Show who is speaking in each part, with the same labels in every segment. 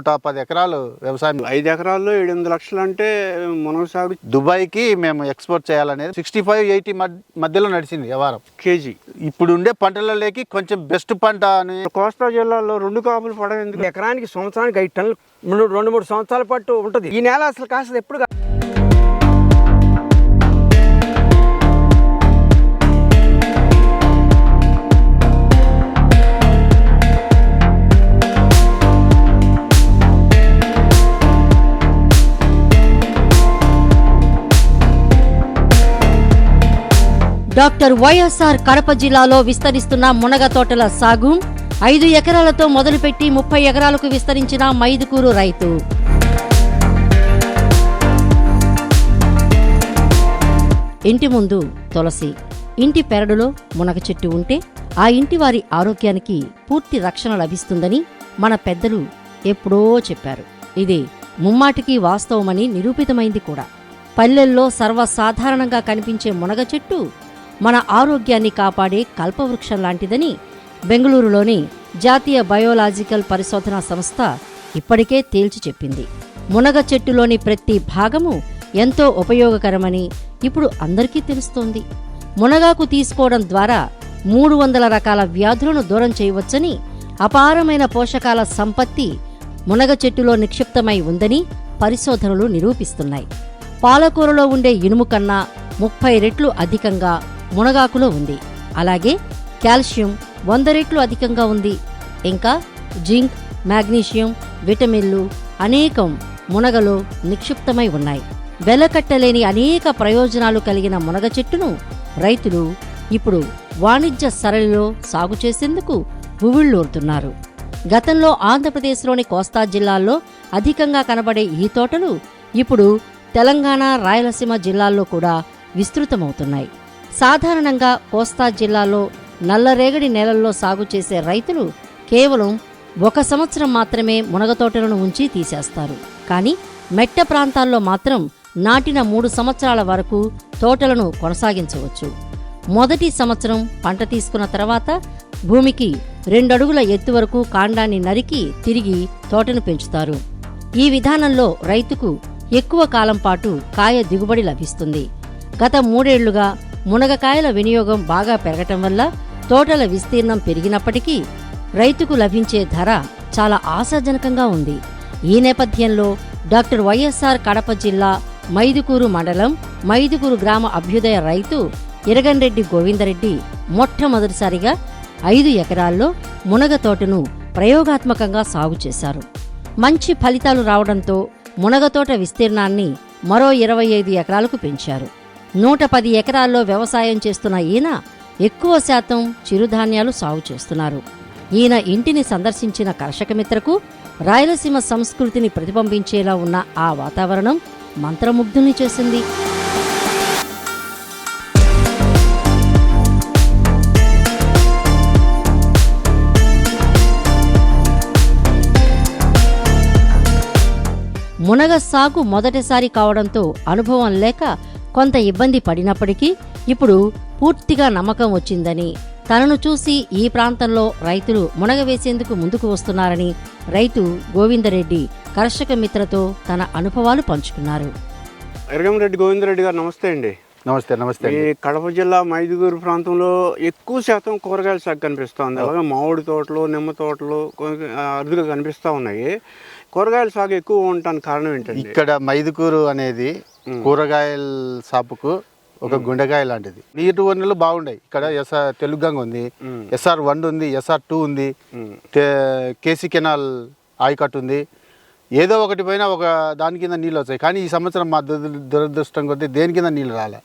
Speaker 1: నూట పది ఎకరాలు వ్యవసాయం
Speaker 2: ఐదు ఎకరాల్లో ఏడు ఎనిమిది లక్షలు అంటే మునగ సాగు
Speaker 1: దుబాయ్కి మేము ఎక్స్పోర్ట్ చేయాలనేది సిక్స్టీ ఫైవ్ ఎయిటీ మధ్యలో నడిచింది వ్యవహారం.
Speaker 2: కేజీ.
Speaker 1: ఇప్పుడు ఉండే పంటలలోకి కొంచెం బెస్ట్ పంట అని
Speaker 2: కోస్తా జిల్లాలో రెండు కాపులు పడవ ఎందుకు?
Speaker 3: ఎకరానికి సంవత్సరానికి ఐదు టన్నులు రెండు రెండు మూడు సంవత్సరాల పాటు ఉంటుంది. ఈ నేల అసలు కాస్త ఎప్పుడు
Speaker 4: డాక్టర్ వైఎస్ఆర్ కడప జిల్లాలో విస్తరిస్తున్న మునగ తోటల సాగు. ఐదు ఎకరాలతో మొదలుపెట్టి ముప్పై ఎకరాలకు విస్తరించిన మైదుకూరు రైతు. ఇంటి ముందు తులసి. ఇంటి పెరడులో మునగ చెట్టు ఉంటే ఆ ఇంటి వారి ఆరోగ్యానికి పూర్తి రక్షణ లభిస్తుందని మన పెద్దలు ఎప్పుడో చెప్పారు. ఇది ముమ్మాటికి వాస్తవమని నిరూపితమైంది కూడా. పల్లెల్లో సర్వసాధారణంగా కనిపించే మునగ చెట్టు మన ఆరోగ్యాన్ని కాపాడే కల్పవృక్షం లాంటిదని బెంగళూరులోని జాతీయ బయోలాజికల్ పరిశోధనా సంస్థ ఇప్పటికే తేల్చి చెప్పింది. మునగ చెట్టులోని ప్రతి భాగము ఎంతో ఉపయోగకరమని ఇప్పుడు అందరికీ తెలుస్తోంది. మునగాకు తీసుకోవడం ద్వారా మూడు వందల రకాల వ్యాధులను దూరం చేయవచ్చని అపారమైన పోషకాల సంపత్తి మునగ చెట్టులో నిక్షిప్తమై ఉందని పరిశోధనలు నిరూపిస్తున్నాయి. పాలకూరలో ఉండే ఇనుము కన్నా ముప్పై రెట్లు అధికంగా మునగాకులో ఉంది. అలాగే కాల్షియం వంద రెట్లు అధికంగా ఉంది. ఇంకా జింక్ మాగ్నీషియం విటమిన్లు అనేకం మునగలో నిక్షిప్తమై ఉన్నాయి. వెలకట్టలేని అనేక ప్రయోజనాలు కలిగిన మునగ చెట్టును రైతులు ఇప్పుడు వాణిజ్య సరళిలో సాగు చేసేందుకు ఉవ్విళ్ళూరుతున్నారు. గతంలో ఆంధ్రప్రదేశ్లోని కోస్తా జిల్లాల్లో అధికంగా కనబడే ఈ తోటలు ఇప్పుడు తెలంగాణ రాయలసీమ జిల్లాల్లో కూడా విస్తృతమవుతున్నాయి. సాధారణంగా కోస్తా జిల్లాలో నల్లరేగడి నేలల్లో సాగు చేసే రైతులు కేవలం ఒక సంవత్సరం మాత్రమే మునగ తోటలను ఉంచి తీసేస్తారు. కానీ మెట్ట ప్రాంతాల్లో మాత్రం నాటిన మూడు సంవత్సరాల వరకు తోటలను కొనసాగించవచ్చు. మొదటి సంవత్సరం పంట తీసుకున్న తర్వాత భూమికి రెండడుగుల ఎత్తు వరకు కాండాన్ని నరికి తిరిగి తోటను పెంచుతారు. ఈ విధానంలో రైతుకు ఎక్కువ కాలం పాటు కాయ దిగుబడి లభిస్తుంది. గత మూడేళ్ళుగా మునగకాయల వినియోగం బాగా పెరగటం వల్ల తోటల విస్తీర్ణం పెరిగినప్పటికీ రైతుకు లభించే ధర చాలా ఆశాజనకంగా ఉంది. ఈ నేపథ్యంలో డాక్టర్ వైఎస్ఆర్ కడప జిల్లా మైదుకూరు మండలం మైదుకూరు గ్రామ అభ్యుదయ రైతు ఇరగన్రెడ్డి గోవిందరెడ్డి మొట్టమొదటిసారిగా ఐదు ఎకరాల్లో మునగ తోటను ప్రయోగాత్మకంగా సాగు చేశారు. మంచి ఫలితాలు రావడంతో మునగ తోట విస్తీర్ణాన్ని మరో ఇరవై ఐదు ఎకరాలకు పెంచారు. నూట పది ఎకరాల్లో వ్యవసాయం చేస్తున్న ఈయన ఎక్కువ శాతం చిరుధాన్యాలు సాగు చేస్తున్నారు. ఈయన ఇంటిని సందర్శించిన కర్షక మిత్రకు రాయలసీమ సంస్కృతిని ప్రతిబింబించేలా ఉన్న ఆ వాతావరణం మంత్రముగ్ధుని చేసింది. మునగ సాగు మొదటిసారి కావడంతో అనుభవం లేక కొంత ఇబ్బంది పడినప్పటికీ ఇప్పుడు పూర్తిగా నమ్మకం వచ్చిందని. తనను చూసి ఈ ప్రాంతంలో రైతులు మునగ వేసేందుకు ముందుకు వస్తున్నారని రైతు గోవిందరెడ్డి కర్షక మిత్రతో తన అనుభవాలు పంచుకున్నారు.
Speaker 2: ఎరగంరెడ్డి గోవిందరెడ్డి గారు నమస్తే అండి.
Speaker 1: నమస్తే నమస్తే
Speaker 2: ఈ. కడప జిల్లా మైదుగూరు ప్రాంతంలో ఎక్కువ శాతం కూరగాయల సాగు కనిపిస్తుంది అలాగే మామిడి తోటలు నిమ్మ తోటలు అరుదుగా కనిపిస్తూ ఉన్నాయి. కూరగాయల సాగు ఎక్కువ ఉండటానికి కారణం ఏంటండి?
Speaker 1: ఇక్కడ మైదుకూరు అనేది కూరగాయల సాపుకు ఒక గుండెకాయ లాంటిది. నీటి వనరులు బాగున్నాయి ఇక్కడ ఎస్ఆర్ తెలుగంగ ఉంది. ఎస్ఆర్ వన్ ఉంది ఎస్ఆర్ టూ ఉంది. కేసీ కెనాల్ ఆయకట్టు ఉంది. ఏదో ఒకటి పైన ఒక దాని కింద నీళ్ళు వచ్చాయి కానీ ఈ సంవత్సరం మా దురద- దురదృష్టం కొద్దీ దేని కింద నీళ్ళు రాలే.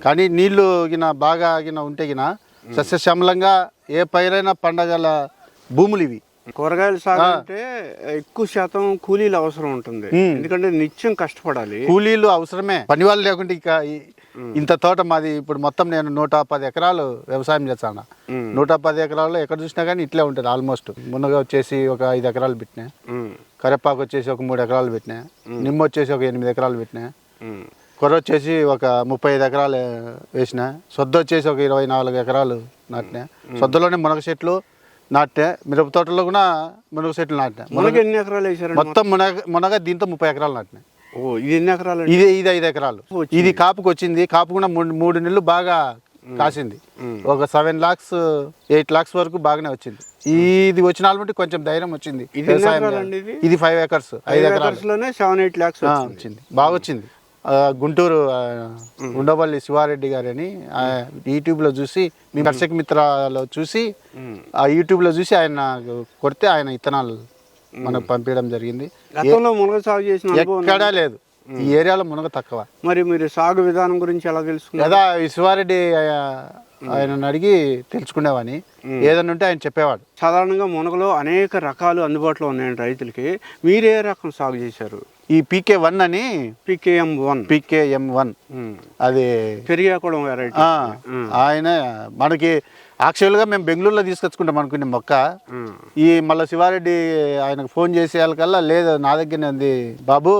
Speaker 1: కానీ నీళ్ళు గిన బాగా గిన ఉంటే గిన సస్యశ్యామలంగా ఏ పైరైనా పండగల భూములు ఇవి.
Speaker 2: కూరగాయల సాగు అంటే ఎక్కువ శాతం కూలీలు అవసరం ఉంటుంది. ఎందుకంటే నిత్యం కష్టపడాలి.
Speaker 1: కూలీలు అవసరమే. పని వాళ్ళు లేకుంటే ఇక ఇంత తోట మాది ఇప్పుడు మొత్తం నేను నూట పది ఎకరాలు వ్యవసాయం చేస్తాను. నూట పది ఎకరాల్లో ఎక్కడ చూసినా కానీ ఇట్లే ఉంటుంది ఆల్మోస్ట్. మునగ వచ్చేసి ఒక ఐదు ఎకరాలు పెట్టినా. కరేపాకు వచ్చేసి ఒక మూడు ఎకరాలు పెట్టినా. నిమ్మ వచ్చేసి ఒక ఎనిమిది ఎకరాలు పెట్టినా. కొర్ర వచ్చేసి ఒక ముప్పై ఐదు ఎకరాలు వేసిన. సొద్ద వచ్చేసి ఒక ఇరవై నాలుగు ఎకరాలు నాటినా. సొద్దలోనే మునగ చెట్లు నాటే మిరప తోటలో కూడా మునగ చెట్లు నాటినా.
Speaker 2: మునగ ఎన్ని ఎకరాలు వేసారండి
Speaker 1: మొత్తం మునగ మునగ దీంతో ముప్పై ఎకరాలు నాటినాయి
Speaker 2: ఓ ఇది ఎన్ని ఎకరాలు
Speaker 1: ఇది ఇది ఐదు ఎకరాలు. ఇది కాపుకి వచ్చింది. కాపు కూడా మూడు మూడు నెలలు బాగా కాసింది. ఒక సెవెన్ లాక్స్ ఎయిట్ లాక్స్ వరకు బాగానే వచ్చింది. ఇది వచ్చిన బట్టి కొంచెం ధైర్యం వచ్చింది
Speaker 2: ఇది
Speaker 1: ఫైవ్ ఎకర్స్ ఐదు
Speaker 2: ఎకర్స్లోనే సెవెన్ ఎయిట్ ల్యాక్స్
Speaker 1: ఆ, వచ్చింది. బాగా వచ్చింది. గుంటూరు ఉండవల్లి శివారెడ్డి గారని ఆ, యూట్యూబ్లో చూసి మీ దర్శక మిత్రాలో చూసి ఆ యూట్యూబ్లో చూసి ఆయన కొడితే ఆయన ఇత్తనాలు మనకు పంపించడం జరిగింది? ఎక్కడా లేదు. ఈ ఏరియాలో మునగ తక్కువ.
Speaker 2: మరి మీరు సాగు విధానం గురించి ఎలా తెలుసుకున్నారు?
Speaker 1: లేదా ఈ శివారెడ్డి ఆయన అడిగి తెలుసుకునేవాని. ఏదన్నా ఉంటే ఆయన చెప్పేవాడు.
Speaker 2: సాధారణంగా మునగలో అనేక రకాలు అందుబాటులో ఉన్నాయండి రైతులకి. మీరు ఏ రకం సాగు చేశారు?
Speaker 1: ఈ పీకే వన్ అని?
Speaker 2: పికేఎం వన్
Speaker 1: పీకేఎం వన్ అది
Speaker 2: పెరిగాకుళం వెరైటీ
Speaker 1: ఆ, ఆయన మనకి యాక్చువల్గా మేము బెంగళూరులో తీసుకొచ్చుకుంటాం అనుకునే మొక్క. ఈ మళ్ళీ శివారెడ్డి ఆయనకు ఫోన్ చేసేయాలకల్లా లేదు నా దగ్గరనే ఉంది బాబు.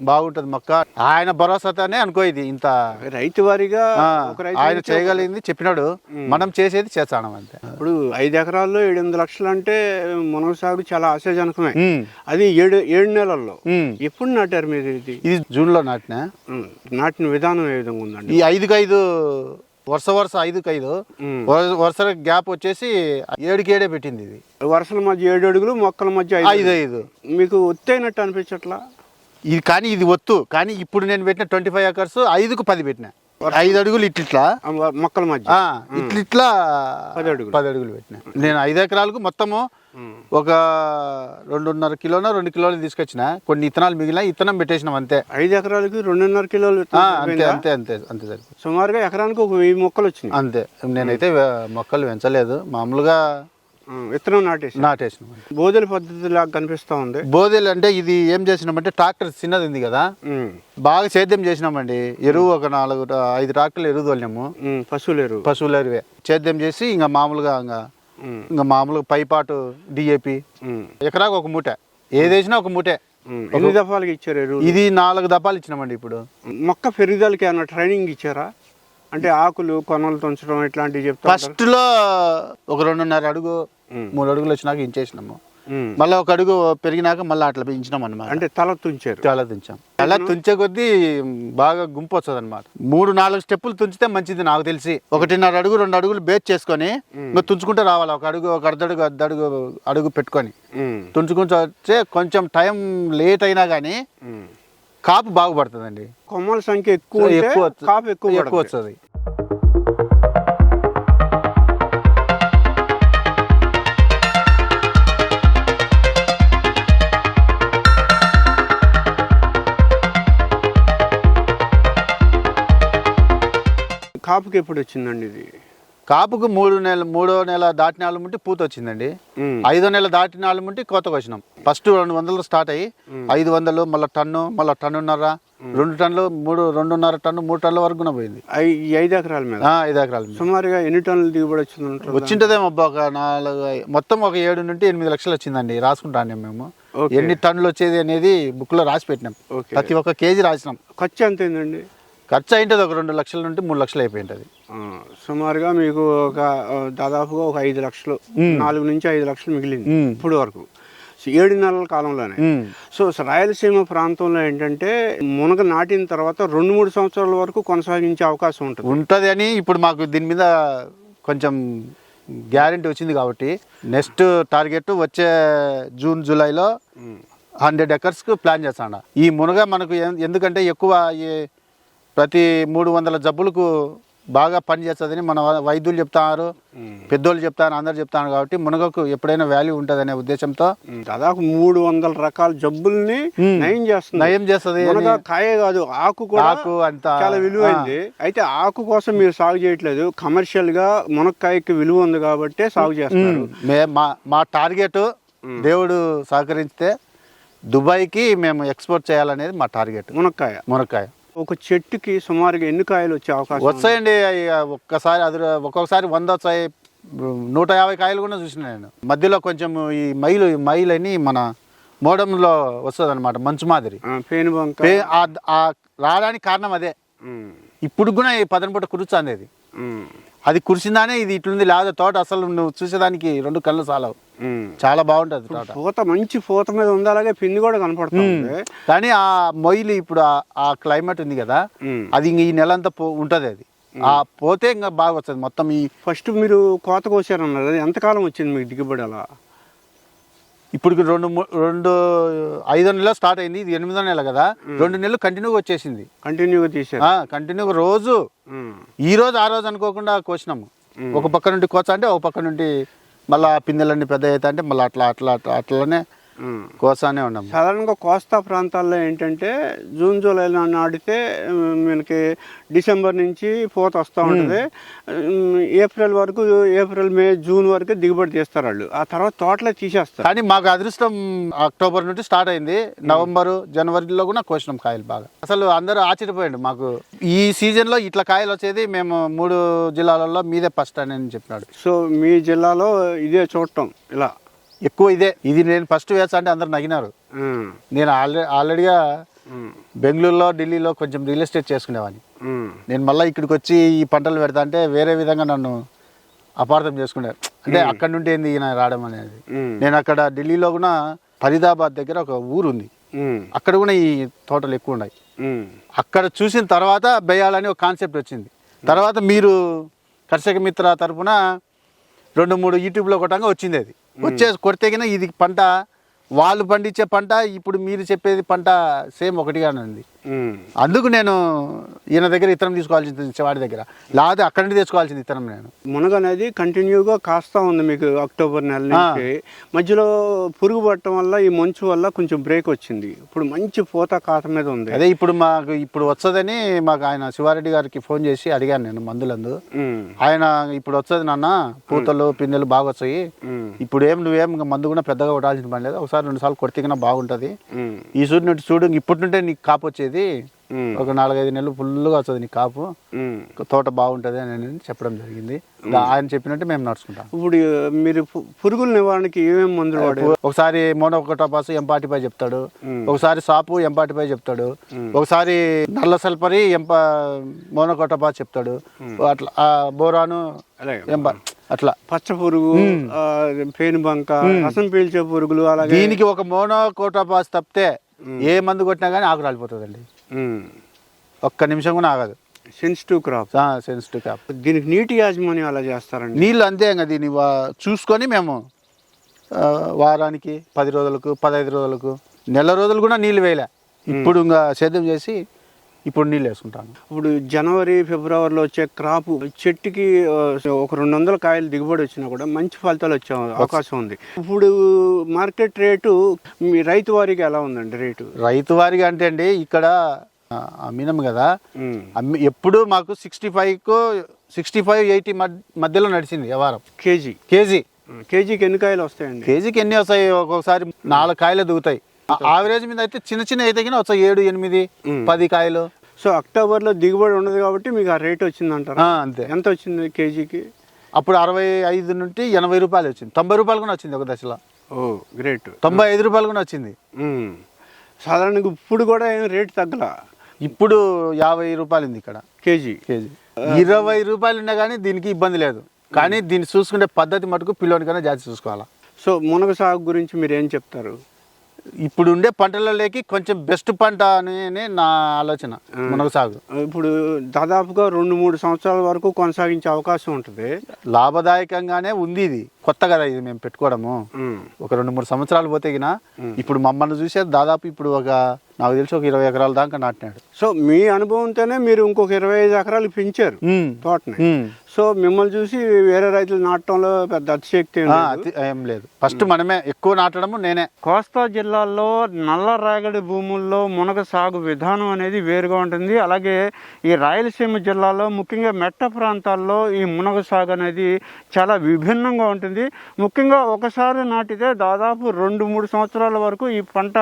Speaker 1: బాగుంటుంది మొక్క. ఆయన భరోసాతోనే అనుకో ఇది ఇంత.
Speaker 2: రైతు వారీగా
Speaker 1: ఆయన చేయగలిగింది చెప్పినాడు. మనం చేసేది చేస్తాను అంతే.
Speaker 2: ఇప్పుడు ఐదు ఎకరాల్లో ఏడు ఎనిమిది లక్షలు అంటే మునగ సాగు చాలా ఆశాజనకమే. అది ఏడు ఏడు నెలల్లో. ఎప్పుడు నాటారు మీరు ఇది?
Speaker 1: ఇది జూన్లో నాటిన?
Speaker 2: ఉమ్, నాటిన విధానం ఏ విధంగా ఉందండి?
Speaker 1: ఈ ఐదుకి ఐదు వరుస వరుస ఐదుకి ఐదు. వరుస- గ్యాప్ వచ్చేసి ఏడుకి ఏడే పెట్టింది ఇది.
Speaker 2: వరుసల మధ్య ఏడు అడుగులు మొక్కల మధ్య ఐదు.
Speaker 1: ఐదు
Speaker 2: మీకు ఒత్తైనట్టు అనిపించట్లా?
Speaker 1: ఇది కానీ ఇది ఒత్తు. కానీ ఇప్పుడు నేను పెట్టిన ట్వంటీ ఫైవ్ ఎకర్స్ ఐదుకు పది పెట్టిన. ఐదు అడుగులు
Speaker 2: వ- మొక్కల మధ్య.
Speaker 1: ఆ, ఇట్లిట్లా
Speaker 2: పది అడుగులు.
Speaker 1: పది అడుగులు పెట్టిన. నేను ఐదు ఎకరాలకు మొత్తము. ఒక రెండున్నర కిలోన రెండు కిలోలు తీసుకొచ్చిన. కొన్ని ఇత్తనాలు మిగిలిన ఇత్తనం పెట్టేసినాం అంతే.
Speaker 2: ఐదు ఎకరాలకి రెండున్నర కిలోలు
Speaker 1: అంతే? అంతే అంతే అంతే సరిపోతుంది
Speaker 2: సుమారుగా ఎకరానికి ఒక వెయ్యి మొక్కలు వచ్చినాయి.
Speaker 1: అంతే. నేనైతే మొక్కలు పెంచలేదు. మామూలుగా
Speaker 2: విత్తనం నాటేసి
Speaker 1: నాటేసినాం.
Speaker 2: బోధల పద్ధతి లాగా కనిపిస్తా ఉంది.
Speaker 1: బోధెలు అంటే ఇది ఏం చేసినామంటే ట్రాక్టర్ చిన్నది ఉంది కదా? బాగా సేద్యం చేసినామండి. ఎరువు ఒక నాలుగు ఐదు ట్రాక్టర్లు ఎరువు తోలినాము.
Speaker 2: ఉమ్, పశువులేరు
Speaker 1: పశువుల ఎరువే. సేద్యం చేసి ఇంకా మామూలుగా ఇంకా ఇంకా మామూలుగా పైపాటు డిఏపి. ఎకరాకు ఒక మూట. ఏదేసినా ఒక మూటే.
Speaker 2: ఎన్ని దఫాలకి ఇచ్చారు ఎరువులు?
Speaker 1: ఇది నాలుగు దపాలు ఇచ్చినామండి ఇప్పుడు.
Speaker 2: మొక్క పెరుగుదలకి ఏమైనా ట్రైనింగ్ ఇచ్చారా? అంటే ఆకులు కొనలు తుంచడం ఇట్లాంటివి చెప్తా.
Speaker 1: ఫస్ట్లో ఒక రెండున్నర అడుగు. మూడు అడుగులు వచ్చినాక ఇంచేసినాము. మళ్ళీ ఒక అడుగు పెరిగినాక మళ్ళీ అట్లా పెంచినాం అనమాట
Speaker 2: అంటే తల తుంచారు.
Speaker 1: చాలా తుంచాం. అలా తుంచే కొద్దీ బాగా గుంపు వస్తుంది అనమాట మూడు నాలుగు స్టెప్పులు తుంచితే మంచిది నాకు తెలిసి. ఒకటిన్నర అడుగు రెండు అడుగులు బేస్ చేసుకొని ఇంకా తుంచుకుంటే రావాలి. ఒక అడుగు ఒక అర్ధడుగు అర్ధడుగు అడుగు పెట్టుకొని. తుంచుకుంటూ వచ్చే కొంచెం టైం లేట్ అయినా కానీ. కాపు బాగుపడుతుందండి.
Speaker 2: కొమ్మల సంఖ్య ఎక్కువ
Speaker 1: ఎక్కువ
Speaker 2: కాపు ఎక్కువ
Speaker 1: ఎక్కువ. వస్తుంది.
Speaker 2: కాపుకి ఎప్పుడు వచ్చిందండి ఇది?
Speaker 1: కాపుకు మూడు నెల మూడో నెల దాటినాళ్ళు ముంటి పూత వచ్చిందండి. ఐదో నెల దాటినాళ్ళు ముంటి కోతకు వచ్చినాం. ఫస్ట్ రెండు వందలు స్టార్ట్ అయ్యి ఐదు వందలు మళ్ళీ టన్ను మళ్ళీ టన్నున్నర రెండు టన్నులు మూడు రెండున్నర టన్ను మూడు టన్నుల వరకు పోయింది.
Speaker 2: ఐదు ఎకరాల మీద?
Speaker 1: ఐదు ఎకరాల మీద.
Speaker 2: సుమారుగా ఎన్ని టన్నులు దిగుబడి వచ్చింది
Speaker 1: వచ్చింటదేమో అబ్బా ఒక నాలుగు మొత్తం ఒక ఏడు నుండి ఎనిమిది లక్షలు వచ్చిందండి రాసుకుంటాను మేము. ఎన్ని టన్నులు వచ్చేది అనేది బుక్లో రాసి పెట్టినాం. ప్రతి ఒక్క కేజీ రాసినాం.
Speaker 2: ఖర్చు ఎంత అయిందండి?
Speaker 1: ఖర్చు అయింటది ఒక రెండు లక్షల నుండి మూడు లక్షలు అయిపోయింటది.
Speaker 2: సుమారుగా మీకు ఒక దాదాపుగా ఒక ఐదు లక్షలు నాలుగు నుంచి ఐదు లక్షలు మిగిలింది. ఇప్పుడు వరకు. ఏడు నెలల కాలంలోనే. సో రాయలసీమ ప్రాంతంలో ఏంటంటే మునగ నాటిన తర్వాత రెండు మూడు సంవత్సరాల వరకు కొనసాగించే అవకాశం ఉంటుంది.
Speaker 1: ఉంటుంది అని ఇప్పుడు మాకు దీని మీద కొంచెం గ్యారంటీ వచ్చింది కాబట్టి నెక్స్ట్ టార్గెట్ వచ్చే జూన్ జూలైలో హండ్రెడ్ ఎకర్స్కి ప్లాన్ చేస్తాను ఈ మునగ మనకు ఎందుకంటే ఎక్కువ ఈ ప్రతి మూడు వందల జబ్బులకు బాగా పని చేస్తుందని మన వైద్యులు చెప్తారు పెద్దోళ్ళు చెప్తారు అందరు చెప్తారు కాబట్టి మునగకు ఎప్పుడైనా వాల్యూ ఉంటుందనే ఉద్దేశంతో
Speaker 2: దాదాపు మూడు వందల రకాల జబ్బుల్ని. నయం చేస్తుంది.
Speaker 1: నయం చేస్తుంది
Speaker 2: కాయే కాదు ఆకు కూడా
Speaker 1: ఆకు అంతా.
Speaker 2: చాలా విలువైంది. అయితే ఆకు కోసం మీరు సాగు చేయట్లేదు. కమర్షియల్గా మునక్కాయకి విలువ ఉంది కాబట్టి సాగు చేస్తారు
Speaker 1: మా టార్గెట్ దేవుడు సహకరిస్తే దుబాయ్కి మేము ఎక్స్పోర్ట్ చేయాలనేది మా టార్గెట్.
Speaker 2: మునక్కాయ.
Speaker 1: మునక్కాయ.
Speaker 2: ఒక చెట్టుకి సుమారుగా ఎన్ని కాయలు వచ్చే అవకాశం?
Speaker 1: వస్తాయండి ఒక్కసారి అది ఒక్కొక్కసారి వంద వచ్చాయి. నూట యాభై కాయలు కూడా చూసిన నేను. మధ్యలో కొంచెం ఈ మైలు ఈ మైలు అని మన మోడంలో వస్తుంది అనమాట మంచు మాదిరి. రావడానికి కారణం అదే. ఇప్పుడు కూడా ఈ పదన పూట కురుచాంది అది. అది కురిసిందానే ఇది ఇట్లుంది లేదా తోట అసలు నువ్వు చూసేదానికి రెండు కళ్ళు చాలవు. చాలా బాగుంటుంది తోట.
Speaker 2: పూత మంచి పూత మీద ఉంది అలాగే పిండి కూడా కనపడుతుంది
Speaker 1: కానీ ఆ మొయిలు ఇప్పుడు ఆ- క్లైమేట్ ఉంది కదా. అది ఇంక ఈ నెల అంతా పో ఉంటుంది అది. ఆ పోతే ఇంకా బాగా వస్తుంది. మొత్తం ఈ
Speaker 2: ఫస్ట్ మీరు కోత కోసారన్నారు ఎంతకాలం వచ్చింది మీకు దిగుబడి అలా?
Speaker 1: ఇప్పుడు రెండు రెండు ఐదో నెల స్టార్ట్ అయింది ఇది ఎనిమిదో నెల కదా. రెండు నెలలు కంటిన్యూగా వచ్చేసింది.
Speaker 2: కంటిన్యూగా తీసారు
Speaker 1: కంటిన్యూగా రోజు. ఈ రోజు ఆ రోజు అనుకోకుండా కోసినాము ఒక పక్క నుండి కోస అంటే ఒక పక్క నుండి మళ్ళీ పిందెలన్నీ పెద్ద అవుతా అంటే మళ్ళీ అట్లా అట్లా అట్లా అట్లనే. కోసానే ఉన్నాము
Speaker 2: సాధారణంగా కోస్తా ప్రాంతాల్లో ఏంటంటే జూన్ జూలైలో నాటితే మనకి డిసెంబర్ నుంచి పూత వస్తూ ఉంటుంది. ఏప్రిల్ వరకు ఏప్రిల్ మే జూన్ వరకు దిగుబడి తీస్తారు వాళ్ళు. ఆ తర్వాత తోటలే తీసేస్తారు.
Speaker 1: కానీ మాకు అదృష్టం అక్టోబర్ నుండి స్టార్ట్ అయింది. నవంబర్ జనవరిలో కూడా కోసినాం కాయలు బాగా. అసలు అందరూ ఆశ్చర్యపోయింది మాకు. ఈ సీజన్లో ఇట్లా కాయలు వచ్చేది మేము మూడు జిల్లాలలో మీదే ఫస్ట్ అని చెప్పినాడు.
Speaker 2: సో మీ జిల్లాలో ఇదే చూడటం ఇలా.
Speaker 1: ఎక్కువ ఇదే. ఇది నేను ఫస్ట్ వేసా అంటే అందరు నగినారు. నేను ఆల్రెడీ ఆల్రెడీగా బెంగళూరులో ఢిల్లీలో కొంచెం రియల్ ఎస్టేట్ చేసుకునేవాడిని. నేను మళ్ళీ ఇక్కడికి వచ్చి ఈ పంటలు పెడతా అంటే వేరే విధంగా నన్ను అపార్థం చేసుకున్నారు. అంటే అక్కడ నుండి ఏంది ఈయన రావడం అనేది. నేను అక్కడ ఢిల్లీలో కూడా ఫరీదాబాద్ దగ్గర ఒక ఊరు ఉంది. అక్కడ కూడా ఈ తోటలు ఎక్కువ ఉన్నాయి. అక్కడ చూసిన తర్వాత బేయాలని ఒక కాన్సెప్ట్ వచ్చింది. తర్వాత మీరు కర్షక మిత్ర తరపున రెండు మూడు యూట్యూబ్లో కొట్టంగా వచ్చింది అది. వచ్చేసి కొడితేగిన ఇది పంట వాళ్ళు పండించే పంట ఇప్పుడు మీరు చెప్పేది పంట సేమ్ ఒకటిగానే ఉంది. అందుకు నేను ఈయన దగ్గర ఇతరం తీసుకోవాల్సింది వాడి దగ్గర. లేకపోతే అక్కడి నుండి తెచ్చుకోవాల్సింది ఇతరం నేను.
Speaker 2: మునగ అనేది కంటిన్యూగా కాస్తా ఉంది మీకు అక్టోబర్ నెల నుంచి. మధ్యలో పురుగు పట్టడం వల్ల ఈ మంచు వల్ల కొంచెం బ్రేక్ వచ్చింది. ఇప్పుడు మంచి పూత కాత మీద ఉంది.
Speaker 1: అదే ఇప్పుడు మాకు ఇప్పుడు వస్తుందని మాకు ఆయన శివారెడ్డి గారికి ఫోన్ చేసి అడిగాను నేను మందులందు. ఆయన ఇప్పుడు వచ్చేది నాన్న పూతలు పిందెలు బాగా వచ్చాయి. ఇప్పుడు ఏం నువ్వేం మందు కూడా పెద్దగా కొట్టాల్సిన పని లేదు. ఒకసారి రెండు సార్లు కొడితే బాగుంటుంది. ఈ సూర్యుని నుండి చూడు ఇప్పటి నుండే నీకు కాపు వచ్చేది.
Speaker 2: ఉమ్,
Speaker 1: ఒక నాలుగైదు నెలలు ఫుల్గా వస్తుంది నీకు కాపు. తోట బాగుంటుంది అని చెప్పడం జరిగింది. ఆయన చెప్పినట్టు మేము నడుచుకుంటాం.
Speaker 2: ఇప్పుడు మీరు పురుగుల నివారణకి ఏమేమి మందులు వాడారు?
Speaker 1: ఒకసారి మోనోకోటోపాస్ ఎంపాటిపై చెప్తాడు. ఒకసారి సాపు ఎంపాటిపై చెప్తాడు. ఒకసారి నల్ల సల్పరి ఎంప మోనోకోటోపాస్ చెప్తాడు. అట్లా ఆ బోరాను ఎంప అట్లా.
Speaker 2: పచ్చ పురుగు పేను బంక రసం పీల్చే పురుగులు అలాగే
Speaker 1: దీనికి ఒక మోనోకోటోపాస్ తప్పితే ఏ మందు కొట్టినా కానీ ఆకు రాలిపోతుందండి. ఒక్క నిమిషం కూడా ఆగదు.
Speaker 2: సెన్సిటివ్ క్రాప్
Speaker 1: సెన్సిటివ్ క్యాప్
Speaker 2: దీనికి నీటి యాజమాన్యం అలా చేస్తారండి?
Speaker 1: నీళ్ళు అంతే ఇంకా దీన్ని చూసుకొని మేము వారానికి పది రోజులకు పదహైదు రోజులకు నెల రోజులు కూడా నీళ్ళు వేయలే. ఇప్పుడు ఇంకా సేద్యం చేసి ఇప్పుడు నీళ్ళు వేసుకుంటాను.
Speaker 2: ఇప్పుడు జనవరి ఫిబ్రవరిలో వచ్చే క్రాప్ చెట్టుకి ఒక రెండు వందల కాయలు దిగుబడి వచ్చినా కూడా మంచి ఫలితాలు వచ్చే అవకాశం ఉంది. ఇప్పుడు మార్కెట్ రేటు మీ రైతు వారికి ఎలా ఉందండి రేటు?
Speaker 1: రైతు వారిగా అంటే అండి ఇక్కడ ఆ, అమ్మినాం కదా. అమ్మి ఎప్పుడు మాకు సిక్స్టీ ఫైవ్కు సిక్స్టీ ఫైవ్ ఎయిటీ మధ్యలో నడిచింది వ్యవహారం
Speaker 2: కేజీ?
Speaker 1: కేజీ.
Speaker 2: కేజీకి ఎన్ని కాయలు వస్తాయండి?
Speaker 1: కేజీకి ఎన్ని వస్తాయి? ఒక్కొక్కసారి నాలుగు కాయలు దిగుతాయి. ఆవరేజ్ మీద అయితే చిన్న చిన్న అయితే వస్తాయి ఏడు ఎనిమిది పది కాయలు.
Speaker 2: సో అక్టోబర్లో దిగుబడి ఉండదు కాబట్టి మీకు ఆ రేట్ వచ్చిందంటారా?
Speaker 1: ఆ, అంతే.
Speaker 2: ఎంత వచ్చింది కేజీకి?
Speaker 1: అప్పుడు అరవై ఐదు నుండి ఎనభై రూపాయలు వచ్చింది. తొంభై రూపాయలు కూడా వచ్చింది ఒక దశలో.
Speaker 2: Oh great.
Speaker 1: తొంభై ఐదు రూపాయలు కూడా వచ్చింది.
Speaker 2: సాధారణంగా ఇప్పుడు కూడా ఏం రేట్ తగ్గల?
Speaker 1: ఇప్పుడు యాభై రూపాయలు ఉంది ఇక్కడ.
Speaker 2: కేజీ.
Speaker 1: కేజీ. ఇరవై రూపాయలు ఉన్నా కానీ దీనికి ఇబ్బంది లేదు. కానీ దీన్ని చూసుకునే పద్ధతి మటుకు పిల్లోనికైనా జాతి చూసుకోవాలా.
Speaker 2: సో మునగ సాగు గురించి మీరు ఏం చెప్తారు?
Speaker 1: ఇప్పుడు ఉండే పంటలలోకి కొంచెం బెస్ట్ పంట అని నా ఆలోచన మునగ సాగు
Speaker 2: ఇప్పుడు దాదాపుగా రెండు మూడు సంవత్సరాల వరకు కొనసాగించే అవకాశం ఉంటుంది.
Speaker 1: లాభదాయకంగానే ఉంది ఇది. కొత్త కదా ఇది మేము పెట్టుకోవడము. ఒక రెండు మూడు సంవత్సరాలు పోతే ఇప్పుడు మమ్మల్ని చూసే దాదాపు ఇప్పుడు ఒక నాకు తెలిసి ఒక ఇరవై ఎకరాల దాకా నాటినాడు.
Speaker 2: సో మీ అనుభవంతోనే మీరు ఇంకొక ఇరవై ఐదు ఎకరాలు పెంచారు. తోటని. సో మిమ్మల్ని చూసి వేరే రైతులు నాటడంలో పెద్ద అతిశక్తి ఏం లేదు.
Speaker 1: ఫస్ట్ మనమే ఎక్కువ నాటడము నేనే.
Speaker 2: కోస్తా జిల్లాల్లో నల్ల రేగడి భూముల్లో మునగ సాగు విధానం అనేది వేరుగా ఉంటుంది. అలాగే ఈ రాయలసీమ జిల్లాలో ముఖ్యంగా మెట్ట ప్రాంతాల్లో ఈ మునగ సాగు అనేది చాలా విభిన్నంగా ఉంటుంది. ముఖ్యంగా ఒకసారి నాటితే దాదాపు రెండు మూడు సంవత్సరాల వరకు ఈ పంట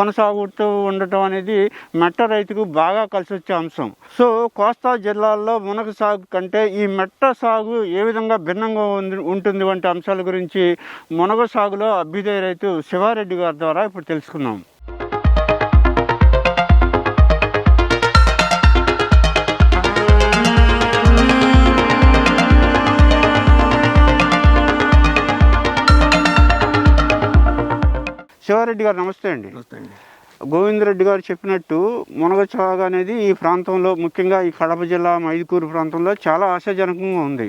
Speaker 2: కొనసాగుతూ ఉండటం అనేది మెట్ట రైతుకు బాగా కలిసి వచ్చే అంశం. సో కోస్తా జిల్లాల్లో మునగ సాగు కంటే ఈ మెట్ట సాగు ఏ విధంగా భిన్నంగా ఉంటుంది వంటి అంశాల గురించి మునగ సాగులో అభ్యుదయ రైతు శివారెడ్డి గారి ద్వారా ఇప్పుడు తెలుసుకుందాం. శివారెడ్డి గారు నమస్తే అండి. నమస్తే అండి. గోవిందరెడ్డి గారు చెప్పినట్టు మునగ సాగు అనేది ఈ ప్రాంతంలో ముఖ్యంగా ఈ కడప జిల్లా మైదుకూరు ప్రాంతంలో చాలా ఆశాజనకంగా ఉంది.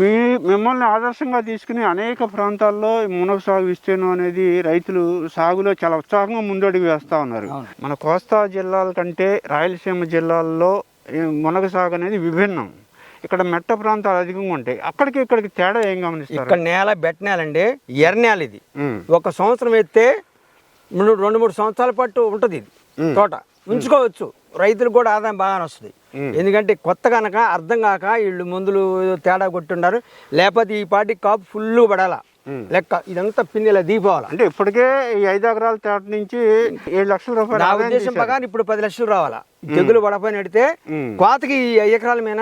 Speaker 2: మీ మిమ్మల్ని ఆదర్శంగా తీసుకుని అనేక ప్రాంతాల్లో ఈ మునగ సాగు విస్తీర్ణం అనేది రైతులు సాగులో చాలా ఉత్సాహంగా ముందడుగు వేస్తూ ఉన్నారు. మన కోస్తా జిల్లాల కంటే రాయలసీమ జిల్లాల్లో మునగ సాగు అనేది విభిన్నం. ఇక్కడ మెట్ట ప్రాంతాలు అధికంగా ఉంటాయి. అక్కడికి ఇక్కడికి తేడా ఏం గమనిస్తారు?
Speaker 3: ఇక్కడ నేల బెట్ట నేల అండి ఎర్ర నేల ఇది. ఒక సంవత్సరం ఎత్తే రెండు మూడు సంవత్సరాల పాటు ఉంటుంది ఇది. తోట. ఉంచుకోవచ్చు. రైతులకు కూడా ఆదాయం బాగానే వస్తుంది. ఎందుకంటే కొత్త కనుక అర్థం కాక వీళ్ళు మందులు తేడా కొట్టుండారు. లేకపోతే ఈ పాటికి కాపు ఫుల్ పడాలా. లెక్క. ఇదంతా పిందెలా దీపోవాలా
Speaker 2: అంటే ఇప్పటికే ఈ ఐదు ఎకరాల తోట నుంచి ఏడు లక్షల రూపాయలు
Speaker 3: నా ఉద్దేశం. ప్రకారం ఇప్పుడు పది లక్షలు రావాలా. తెగులు పడపోయిన. కోతకి ఈ ఎకరాల మీద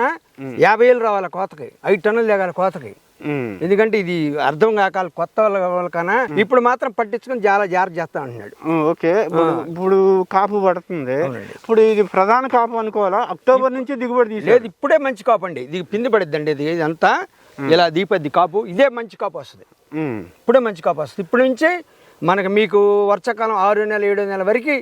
Speaker 3: యాభై వేలు రావాలా కోతకి. ఐదు టన్నులు దిగాలి కోతకి. ఎందుకంటే ఇది అర్థం కాక కొత్త వాళ్ళ కన్నా ఇప్పుడు మాత్రం పట్టించుకొని చాలా జాగ్రత్త చేస్తా అంటున్నాడు
Speaker 2: ఓకే. ఇప్పుడు కాపు పడుతుంది. ఇప్పుడు ఇది ప్రధాన కాపు అనుకోవాలా? అక్టోబర్ నుంచి దిగుబడి తీసేది
Speaker 3: లేదు ఇప్పుడే మంచి కాపు అండి. ఇది పిండి పడిద్దండి ఇది. ఇదంతా ఇలా దీపద్ది కాపు. ఇదే మంచి కాపు వస్తుంది. ఇప్పుడే మంచి కాపు వస్తుంది. ఇప్పుడు నుంచి మనకి మీకు వర్షాకాలం ఆరు నెల ఏడు నెలల వరకు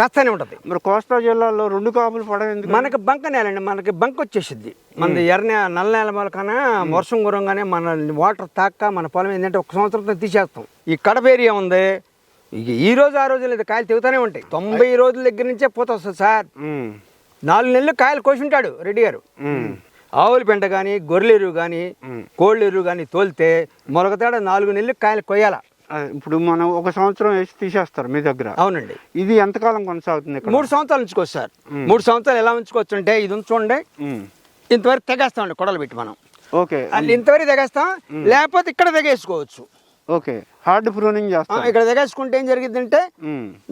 Speaker 3: కాస్తూనే ఉంటుంది.
Speaker 2: మరి కోస్తా జిల్లాలో రెండు కాపులు పడవు ఎందుకు?
Speaker 3: మనకి బంక నేల అండి మనకి బంక వచ్చేసిద్ది. మన ఎర్ర నేల నల్ల నేల మూలకన్నా వర్షం గురంగానే మన వాటర్ తాక్క మన పొలం ఏంటంటే ఒక సంవత్సరంతో తీసేస్తాం. ఈ కడప ఏరియా ఉంది. ఈ రోజు ఆ రోజు లేదు కాయలు తెగుతూనే ఉంటాయి. తొంభై రోజుల దగ్గర నుంచే పూత వస్తుంది సార్. నాలుగు నెలలు కాయలు కోసి ఉంటాడు రెడ్డి గారు. ఆవుల పెంట కానీ గొర్రెల ఎరువు కానీ కోళ్ళ ఎరువు కానీ తోలితే మొలకతాడ నాలుగు నెలలు కాయలు కొయ్యాల.
Speaker 2: ఇప్పుడు మనం ఒక సంవత్సరం వేసి తీసేస్తారు మీ దగ్గర.
Speaker 3: అవునండి.
Speaker 2: ఇది ఎంతకాలం కొనసాగుతుంది ఇక్కడ?
Speaker 3: మూడు సంవత్సరాలు ఉంచుకోవచ్చు సార్ మూడు సంవత్సరాలు ఎలా ఉంచుకోవచ్చు అంటే ఇది ఉంచుకోండి ఇంతవరకు తెగేస్తామండి కొడలు పెట్టి మనం.
Speaker 2: ఓకే.
Speaker 3: అది ఇంతవరకు తెగేస్తాం లేకపోతే ఇక్కడ తెగేసుకోవచ్చు.
Speaker 2: ఓకే. హార్డ్ ప్రూనింగ్ చేస్తాం
Speaker 3: ఇక్కడ తెగేసుకుంటే ఏం జరిగిందంటే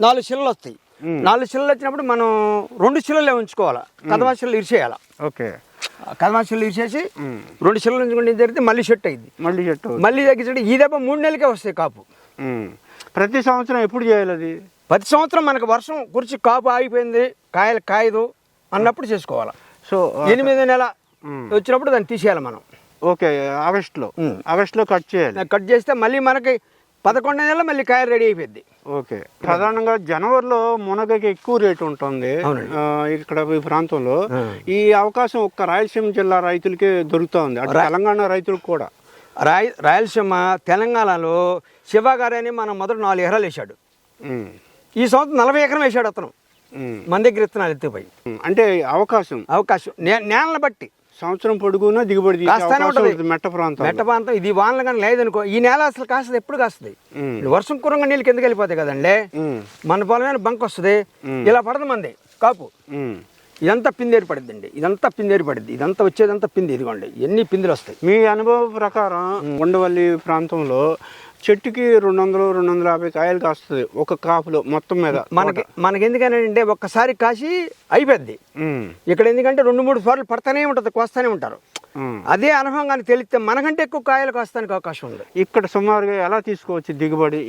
Speaker 3: నాలుగు చిల్లలు వస్తాయి. నాలుగు చిల్లలు వచ్చినప్పుడు మనం రెండు చిల్లలే ఉంచుకోవాలా. కదమా చిల్లలు ఇరిచేయాలి.
Speaker 2: ఓకే.
Speaker 3: కదమా చిల్లలు ఇరిచేసి రెండు చిల్లలు ఉంచుకుంటే జరిగితే మళ్ళీ సెట్ అయింది
Speaker 2: మళ్ళీ చెట్టు
Speaker 3: మళ్ళీ తగ్గించండి ఈ దెబ్బ మూడు నెలలకే వస్తాయి కాపు.
Speaker 2: ప్రతి సంవత్సరం ఎప్పుడు చేయాలి అది?
Speaker 3: ప్రతి సంవత్సరం మనకు వర్షం కురిచి కాపు ఆగిపోయింది కాయలు కాయదు అన్నప్పుడు చేసుకోవాలి.
Speaker 2: సో
Speaker 3: ఎనిమిది నెల. వచ్చినప్పుడు దాన్ని తీసేయాలి మనం.
Speaker 2: ఓకే ఆగస్ట్లో. ఆగస్ట్లో కట్ చేయాలి.
Speaker 3: కట్ చేస్తే మళ్ళీ మనకి పదకొండు నెలలు మళ్ళీ కాయ రెడీ అయిపోయింది
Speaker 2: ఓకే. సాధారణంగా జనవరిలో మునగకి ఎక్కువ రేటు ఉంటుంది. ఇక్కడ ఈ ప్రాంతంలో. ఈ అవకాశం ఒక్క రాయలసీమ జిల్లా రైతులకే దొరుకుతా ఉంది. అటు తెలంగాణ రైతులకు కూడా.
Speaker 3: రాయ రాయలసీమ తెలంగాణలో శివ గారని మనం మొదట నాలుగు ఎకరాలు వేసాడు
Speaker 2: ఉమ్,
Speaker 3: ఈ సంవత్సరం నలభై ఎకరం వేసాడు అతను. మన దగ్గర ఇత్తనాలు ఎత్తిపోయి.
Speaker 2: అంటే అవకాశం.
Speaker 3: అవకాశం. నే- నేలను బట్టి.
Speaker 2: సంవత్సరం పొడుగునా దిగుబడి
Speaker 3: కాస్తానే ఉంటది.
Speaker 2: మెట్ట ప్రాంతం
Speaker 3: మెట్ట ప్రాంతం ఇది వానలు కానీ లేదనుకో ఈ నేల అసలు కాస్తుంది ఎప్పుడు కాస్తుంది. వర్షం కురంగా నీళ్ళు కిందకి వెళ్ళిపోతాయి కదండి. మన పొలమైన బంక్ వస్తుంది. ఇలా పడదు మంది. కాపు. ఇదంతా పిందేరి పడిద్దండి. ఇదంతా పిందేరి పడిద్ది. ఇదంతా వచ్చేదంతా పిండి ఇదిగోండి. ఎన్ని పిందులు వస్తాయి.
Speaker 2: మీ అనుభవం ప్రకారం ఉండవల్లి ప్రాంతంలో చెట్టుకి రెండు వందలు రెండు వందల యాభై కాయలు కాస్తుంది. ఒక కాపులో మొత్తం మీద
Speaker 3: మనకి మనకి ఎందుకనంటే ఒక్కసారి కాసి అయిపోద్ది. ఇక్కడ ఎందుకంటే రెండు మూడు సార్లు పడతానే ఉంటుంది కోస్తానే ఉంటారు. అదే అనుభవం కానీ తెలిస్తే మనకంటే ఎక్కువ కాయలు కోస్తానికి అవకాశం ఉంది.
Speaker 2: ఇక్కడ సుమారుగా ఎలా తీసుకోవచ్చు దిగుబడి?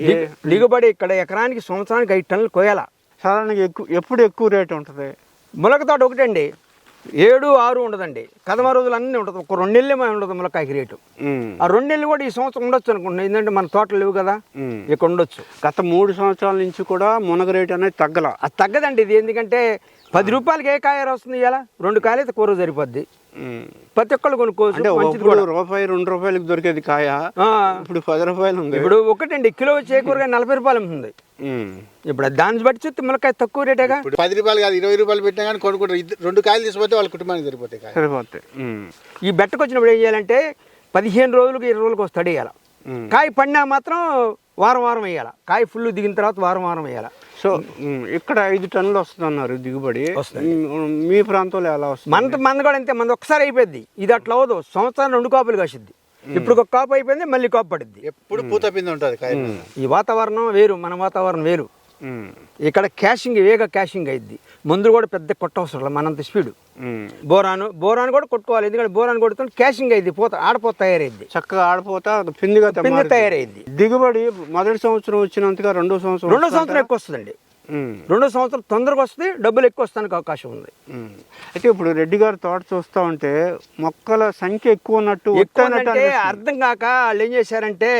Speaker 3: దిగుబడి ఇక్కడ ఎకరానికి సంవత్సరానికి ఐదు టన్నులు కోయాల.
Speaker 2: సాధారణంగా ఎక్కువ ఎప్పుడు ఎక్కువ రేట్ ఉంటుంది?
Speaker 3: ములక తోట ఒకటండి. ఏడు ఆరు ఉండదండి. కదమ రోజులు అన్నీ ఉంటుంది. ఒక రెండు నెలలు ఉండదు ములకాయకి రేటు. ఆ రెండు నెలలు కూడా ఈ సంవత్సరం ఉండొచ్చు అనుకుంటున్నాను ఎందుకంటే మన తోటలు లేవు కదా. ఇక్కడ ఉండొచ్చు.
Speaker 2: గత మూడు సంవత్సరాల నుంచి కూడా మునగ రేట్ అనేది తగ్గల.
Speaker 3: అది తగ్గదండి ఇది. ఎందుకంటే పది రూపాయలకి ఏ కాయ వస్తుంది ఇలా రెండు కాయలు అయితే కూర సరిపోద్ది. ప్రతి ఒక్కళ్ళు కొనుక్కోవచ్చు.
Speaker 2: రూపాయి రెండు రూపాయలకి దొరికేది కాయ.
Speaker 3: ఆ,
Speaker 2: ఇప్పుడు పది రూపాయలు ఉంది.
Speaker 3: ఇప్పుడు ఒకటండి. కిలో వచ్చే కూరగాయ నలభై రూపాయలు ఉంటుంది. ఇప్పుడు దాన్ని బట్టి చూస్తే ములకాయ తక్కువ రేటేగా
Speaker 1: పది రూపాయలు కాదు ఇరవై రూపాయలు పెట్టినా కానీ కొనుక్కుంటారు. రెండు కాయలు తీసుకుపోతే వాళ్ళ కుటుంబానికి సరిపోతాయి
Speaker 2: సరిపోతాయి.
Speaker 3: ఈ బెట్టకు వచ్చినప్పుడు ఏం చేయాలంటే పదిహేను రోజులకు ఇరవై రోజులకు వస్తాడు వేయాలి. కాయ పడినా మాత్రం వారం వారం వేయాలి. కాయ ఫుల్ దిగిన తర్వాత వారం వారం వేయాలి.
Speaker 2: సో ఇక్కడ ఐదు టన్నులు వస్తుంది అన్నారు దిగుబడి. మీ ప్రాంతంలో ఎలా వస్తుంది?
Speaker 3: మన మంది కూడా అంతే. మంది ఒకసారి అయిపోద్ది. ఇది అట్లా అవదు సంవత్సరం రెండు కాపులు కాసిద్ది. ఇప్పుడు ఒక కాపు అయిపోయింది మళ్ళీ కాపు పడుద్ది.
Speaker 1: ఎప్పుడు పూత పిండి ఉంటుంది
Speaker 3: ఈ వాతావరణం వేరు మన వాతావరణం వేరు. ఇక్కడ క్యాషింగ్ వేగ క్యాషింగ్ అయింది మందులు కూడా పెద్ద కొట్టవసరం మనంత స్పీడ్. బోరాను బోరాను కూడా కొట్టుకోవాలి ఎందుకంటే బోరాను కొడుతుంటే క్యాషింగ్ అయింది పోత ఆడపోత తయారైంది
Speaker 2: చక్కగా ఆడిపోతా పిండిగా
Speaker 3: పిండి. తయారైంది
Speaker 2: దిగుబడి మొదటి సంవత్సరం వచ్చినంతగా రెండో సంవత్సరం
Speaker 3: రెండో? సంవత్సరం ఎక్కువ వస్తుందండి. రెండో సంవత్సరం తొందరగా వస్తుంది డబ్బులు ఎక్కువ వస్తానికి అవకాశం ఉంది.
Speaker 2: అయితే ఇప్పుడు రెడ్డి గారి తోట చూస్తా ఉంటే మొక్కల సంఖ్య ఎక్కువ ఉన్నట్టు.
Speaker 3: అర్థం కాక వాళ్ళు ఏం చేశారంటే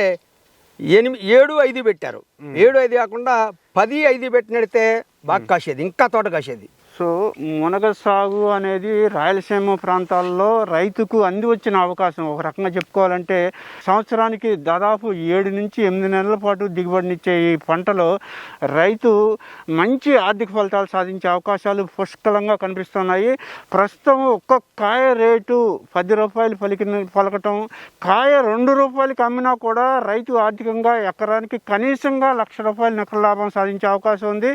Speaker 3: ఎనిమిది ఏడు ఐదు పెట్టారు. ఏడు ఐదు కాకుండా పది ఐదు పెట్టినడితే బాగా కాసేది ఇంకా తోట కాసేది.
Speaker 2: సో మునగ సాగు అనేది రాయలసీమ ప్రాంతాల్లో రైతుకు అంది వచ్చిన అవకాశం. ఒక రకంగా చెప్పుకోవాలంటే సంవత్సరానికి దాదాపు ఏడు నుంచి ఎనిమిది నెలల పాటు దిగుబడినిచ్చే ఈ పంటలో రైతు మంచి ఆర్థిక ఫలితాలు సాధించే అవకాశాలు పుష్కలంగా కనిపిస్తున్నాయి. ప్రస్తుతం ఒక్క కాయ రేటు పది రూపాయలు పలికిన పలకటం కాయ రెండు రూపాయలకి అమ్మినా కూడా రైతు ఆర్థికంగా ఎకరానికి కనీసంగా లక్ష రూపాయల నికర లాభం సాధించే అవకాశం ఉంది.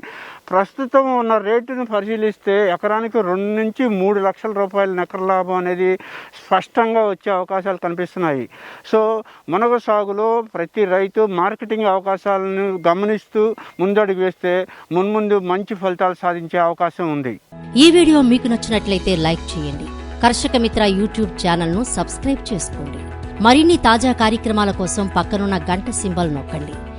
Speaker 2: ప్రస్తుతం ఉన్న రేటును పరిశీలిస్తే ఎకరానికి రెండు నుంచి మూడు లక్షల రూపాయల నకర లాభం అనేది స్పష్టంగా వచ్చే అవకాశాలు కనిపిస్తున్నాయి. సో మునగ సాగులో ప్రతి రైతు మార్కెటింగ్ అవకాశాలను గమనిస్తూ ముందడుగు వేస్తే మున్ముందు మంచి ఫలితాలు సాధించే అవకాశం ఉంది.
Speaker 4: ఈ వీడియో మీకు నచ్చినట్లయితే లైక్ చేయండి. కర్షక మిత్ర యూట్యూబ్ ఛానల్ను సబ్స్క్రైబ్ చేసుకోండి. మరిన్ని తాజా కార్యక్రమాల కోసం పక్కనున్న గంట సింబల్ నొక్కండి.